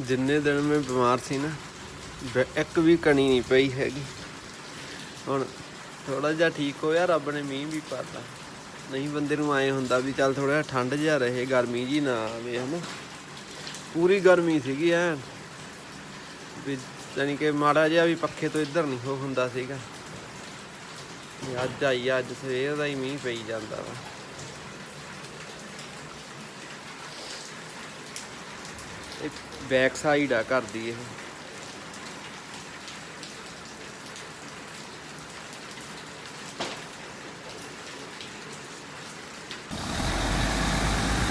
ਜਿੰਨੇ ਦਿਨ ਮੈਂ ਬਿਮਾਰ ਸੀ ਨਾ ਇੱਕ ਵੀ ਕਣੀ ਨਹੀਂ ਪਈ ਹੈਗੀ। ਹੁਣ ਥੋੜਾ ਜਿਹਾ ਠੀਕ ਹੋਇਆ, ਰੱਬ ਨੇ ਮੀਂਹ ਵੀ ਪਾਤਾ। ਨਹੀਂ ਬੰਦੇ ਨੂੰ ਆਏ ਹੁੰਦਾ ਵੀ ਚੱਲ ਥੋੜਾ ਠੰਡ ਜਿਹਾ ਰਹੇ, ਗਰਮੀ ਜੀ ਨਾ ਆਵੇ, ਹਨਾ। ਪੂਰੀ ਗਰਮੀ ਸੀਗੀ ਐ ਵੀ ਜਾਣੀ ਕਿ ਮਾੜਾ ਜਿਹਾ ਵੀ ਪੱਖੇ ਤੋਂ ਇੱਧਰ ਨਹੀਂ ਹੋ ਹੁੰਦਾ ਸੀਗਾ। ਅੱਜ ਆਈ, ਅੱਜ ਸਵੇਰ ਦਾ ਹੀ ਮੀਂਹ ਪਈ ਜਾਂਦਾ ਵਾ। ਇਹ ਬੈਕ ਸਾਈਡ ਆ ਘਰ ਦੀ ਇਹ।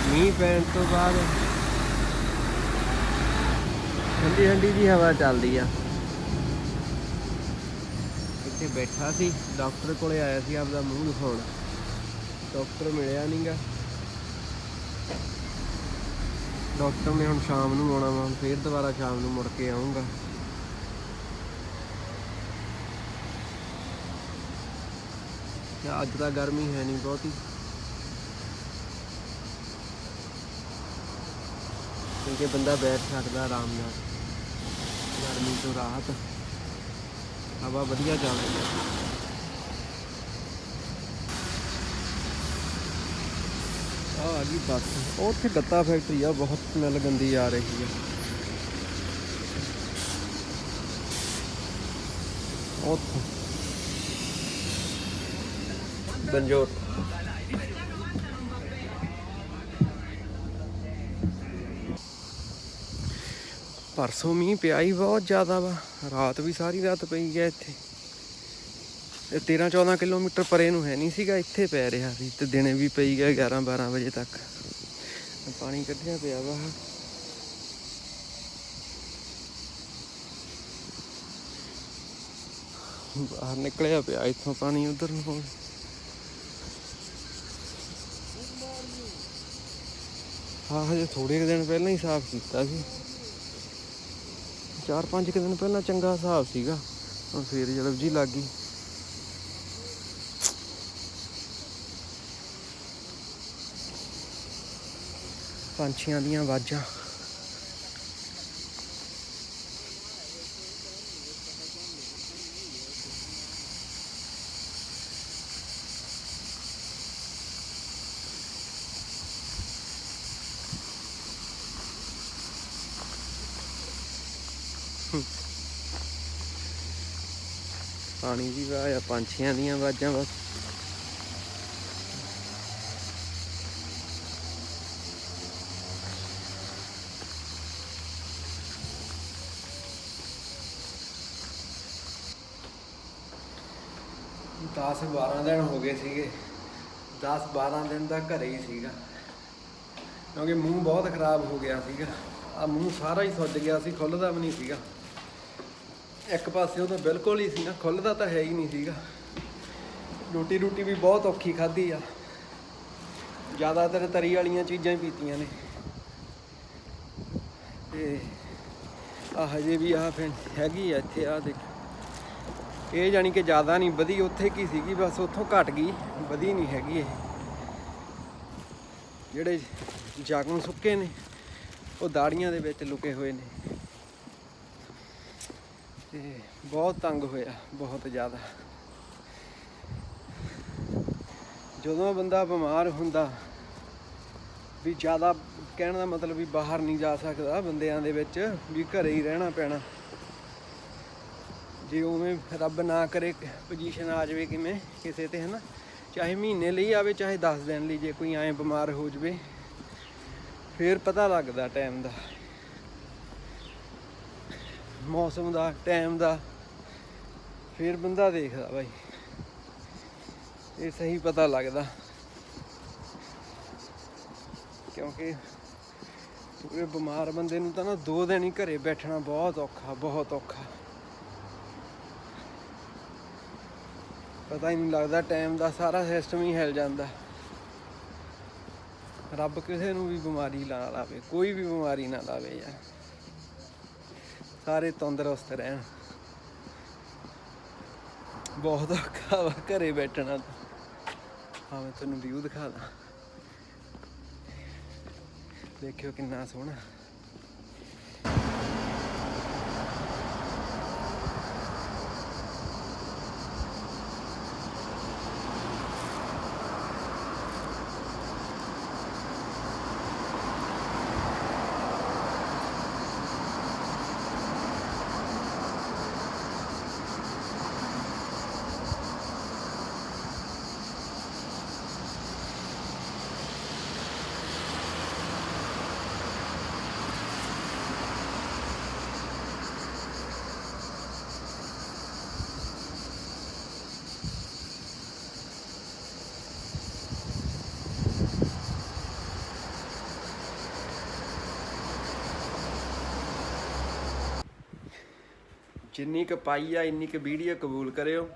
ਮੀਂਹ ਪੈਣ ਤੋਂ ਬਾਅਦ ਠੰਡੀ ਠੰਡੀ ਜੀ ਹਵਾ ਚੱਲਦੀ ਆ। ਇੱਥੇ ਬੈਠਾ ਸੀ, ਡਾਕਟਰ ਕੋਲੇ ਆਇਆ ਸੀ, ਆਪਦਾ ਮੂੰਹ ਦਿਖਾਉਣ। ਡਾਕਟਰ ਮਿਲਿਆ ਨਹੀਂਗਾ ਡਾਕਟਰ ਨੇ ਹੁਣ ਸ਼ਾਮ ਨੂੰ ਆਉਣਾ ਵਾ, ਫੇਰ ਦੁਬਾਰਾ ਸ਼ਾਮ ਨੂੰ ਮੁੜ ਕੇ ਆਉਂਗਾ ਅੱਜ ਤਾਂ ਗਰਮੀ ਹੈ ਨਹੀਂ ਬਹੁਤੀ। ਕਿਉਂਕਿ ਬੰਦਾ ਬੈਠ ਸਕਦਾ ਆਰਾਮ ਨਾਲ। ਗਰਮੀ ਤੋਂ ਰਾਹਤ। ਹਵਾ ਵਧੀਆ ਚੱਲ ਰਹੀ ਹੈ। ਆ ਆ ਗਈ ਬੱਸ ਉਹ ਉੱਥੇ ਗੱਤਾ ਫੈਕਟਰੀ ਆ ਬਹੁਤ ਸਮੈਲ ਗੰਦੀ ਆ ਰਹੀ ਹੈ ਉੱਥੇ ਬੰਜੋਰ ਪਰਸੋਂ ਮੀਂਹ ਪਿਆ ਹੀ ਬਹੁਤ ਜ਼ਿਆਦਾ ਵਾ ਰਾਤ ਵੀ ਸਾਰੀ ਰਾਤ ਪਈ ਗਿਆ ਇੱਥੇ ਇਹ 13 14 ਕਿਲੋਮੀਟਰ ਪਰੇ ਨੂੰ ਹੈ ਨਹੀਂ ਸੀਗਾ, ਇੱਥੇ ਪੈ ਰਿਹਾ ਸੀ ਤੇ ਦਿਨੇ ਵੀ ਪਈ ਗਿਆ 11 12 ਵਜੇ ਤੱਕ। ਪਾਣੀ ਕੱਢਿਆ ਪਿਆ ਵਾ। ਬਾਹਰ ਨਿਕਲਿਆ ਪਿਆ, ਇੱਥੋਂ ਪਾਣੀ ਉਧਰ ਨੂੰ ਪਾਉਣ ਹਾਂ, ਹਜੇ ਥੋੜੇ ਕੁ ਦਿਨ ਪਹਿਲਾਂ ਹੀ ਸਾਫ਼ ਕੀਤਾ ਸੀ। ਚਾਰ ਪੰਜ ਕੁ ਦਿਨ ਪਹਿਲਾਂ ਚੰਗਾ ਹਿਸਾਬ ਸੀਗਾ। ਹੁਣ ਫੇਰ ਜਲਬ ਜੀ ਲੱਗ ਗਈ। ਪੰਛੀਆਂ ਦੀਆਂ ਆਵਾਜ਼ਾਂ। ਪਾਣੀ ਦੀ ਆਵਾਜ਼ ਆ ਪੰਛੀਆਂ ਦੀਆਂ ਆਵਾਜ਼ਾਂ ਬਸ। ਦਸ 12 ਦਿਨ ਹੋ ਗਏ ਸੀਗੇ। 10 12 ਦਿਨ ਦਾ ਘਰੇ ਹੀ ਸੀਗਾ। ਕਿਉਂਕਿ ਮੂੰਹ ਬਹੁਤ ਖਰਾਬ ਹੋ ਗਿਆ ਸੀਗਾ। ਆ ਮੂੰਹ ਸਾਰਾ ਹੀ ਸੁੱਜ ਗਿਆ ਸੀ, ਖੁੱਲਦਾ ਵੀ ਨਹੀਂ ਸੀਗਾ। ਇੱਕ ਪਾਸੇ ਉਹ ਤਾਂ ਬਿਲਕੁਲ ਹੀ ਸੀ ਨਾ ਖੁੱਲਦਾ ਤਾਂ ਹੈ ਹੀ ਨਹੀਂ ਸੀਗਾ। ਰੋਟੀ ਰੋਟੀ ਵੀ ਬਹੁਤ ਔਖੀ ਖਾਧੀ ਆ। ਜ਼ਿਆਦਾਤਰ ਤਰੀ ਵਾਲੀਆਂ ਚੀਜ਼ਾਂ ਹੀ ਪੀਤੀਆਂ ਨੇ। ਤੇ ਆ ਹਜੇ ਵੀ ਆ ਫਿਰ ਹੈਗੀ ਆ ਇੱਥੇ ਆ ਦੇਖ। ਇਹ ਜਾਨੀ ਕਿ ਜ਼ਿਆਦਾ ਨਹੀਂ ਵਧੀ ਉੱਥੇ ਕੀ ਸੀਗੀ, ਬਸ ਉੱਥੋਂ ਘਟ ਗਈ ਵਧੀ ਨਹੀਂ ਹੈਗੀ ਇਹ। ਜਿਹੜੇ ਜਾਗਮ ਸੁੱਕੇ ਨੇ, ਉਹ ਦਾੜੀਆਂ ਦੇ ਵਿੱਚ ਲੁਕੇ ਹੋਏ ਨੇ। ਤੇ ਬਹੁਤ ਤੰਗ ਹੋਇਆ, ਬਹੁਤ ਜ਼ਿਆਦਾ। ਜਦੋਂ ਬੰਦਾ ਬਿਮਾਰ ਹੁੰਦਾ, ਵੀ ਜ਼ਿਆਦਾ ਕਹਿਣ ਦਾ ਮਤਲਬ ਵੀ ਬਾਹਰ ਨਹੀਂ ਜਾ ਸਕਦਾ ਬੰਦਿਆਂ ਦੇ ਵਿੱਚ, ਵੀ ਘਰੇ ਹੀ ਰਹਿਣਾ ਪੈਣਾ। ਜੇ ਉਵੇਂ ਰੱਬ ਨਾ ਕਰੇ ਪੋਜੀਸ਼ਨ ਆ ਜਾਵੇ ਕਿਵੇਂ ਕਿਸੇ ਤੇ, ਹਨਾ? ਚਾਹੇ ਮਹੀਨੇ ਲਈ ਆਵੇ, ਚਾਹੇ 10 ਦਿਨ ਲਈ, ਜੇ ਕੋਈ ਐਂ ਬਿਮਾਰ ਹੋ ਜਾਵੇ, ਫੇਰ ਪਤਾ ਲੱਗਦਾ ਟਾਈਮ ਦਾ। ਮੌਸਮ ਦਾ ਟਾਈਮ ਦਾ, ਫਿਰ ਬੰਦਾ ਦੇਖਦਾ ਬਾਈ। ਇਹ ਸਹੀ ਪਤਾ ਲੱਗਦਾ। ਕਿਉਂਕਿ ਪੂਰੇ ਬਿਮਾਰ ਬੰਦੇ ਨੂੰ ਤਾਂ ਨਾ ਦੋ ਦਿਨ ਹੀ ਘਰੇ ਬੈਠਣਾ ਬਹੁਤ ਔਖਾ ਬਹੁਤ ਔਖਾ। ਪਤਾ ਹੀ ਨਹੀਂ ਲੱਗਦਾ ਟਾਈਮ ਦਾ ਸਾਰਾ ਸਿਸਟਮ ਹੀ ਹਿਲ ਜਾਂਦਾ। ਰੱਬ ਕਿਸੇ ਨੂੰ ਵੀ ਬਿਮਾਰੀ ਨਾ ਲਾਵੇ, ਕੋਈ ਵੀ ਬਿਮਾਰੀ ਨਾ ਲਾਵੇ ਯਾਰ। ਸਾਰੇ ਤੰਦਰੁਸਤ ਰਹਿਣ। ਬਹੁਤ ਔਖਾ ਵਾ ਘਰੇ ਬੈਠਣਾ ਹਾਂ, ਮੈਂ ਤੁਹਾਨੂੰ ਵਿਊ ਦਿਖਾਦਾ ਦੇਖਿਓ ਕਿੰਨਾ ਸੋਹਣਾ। ਜਿੰਨੀ ਕੁ ਪਾਈ ਆ, ਇੰਨੀ ਕੁ ਵੀਡੀਓ ਕਬੂਲ ਕਰਿਓ।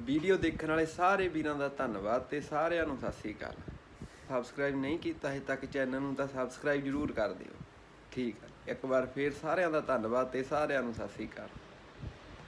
ਵੀਡੀਓ ਦੇਖਣ ਵਾਲੇ ਸਾਰੇ ਵੀਰਾਂ ਦਾ ਧੰਨਵਾਦ ਤੇ ਸਾਰਿਆਂ ਨੂੰ ਸਤਿ ਸ੍ਰੀ ਅਕਾਲ। ਸਬਸਕ੍ਰਾਈਬ ਨਹੀਂ ਕੀਤਾ ਹੈ ਤੱਕ ਚੈਨਲ ਨੂੰ ਤਾਂ ਸਬਸਕ੍ਰਾਈਬ ਜ਼ਰੂਰ ਕਰ ਦਿਓ। ਠੀਕ ਹੈ ਇੱਕ ਵਾਰ ਫੇਰ ਸਾਰਿਆਂ ਦਾ ਧੰਨਵਾਦ ਤੇ ਸਾਰਿਆਂ ਨੂੰ ਸਤਿ ਸ੍ਰੀ ਅਕਾਲ।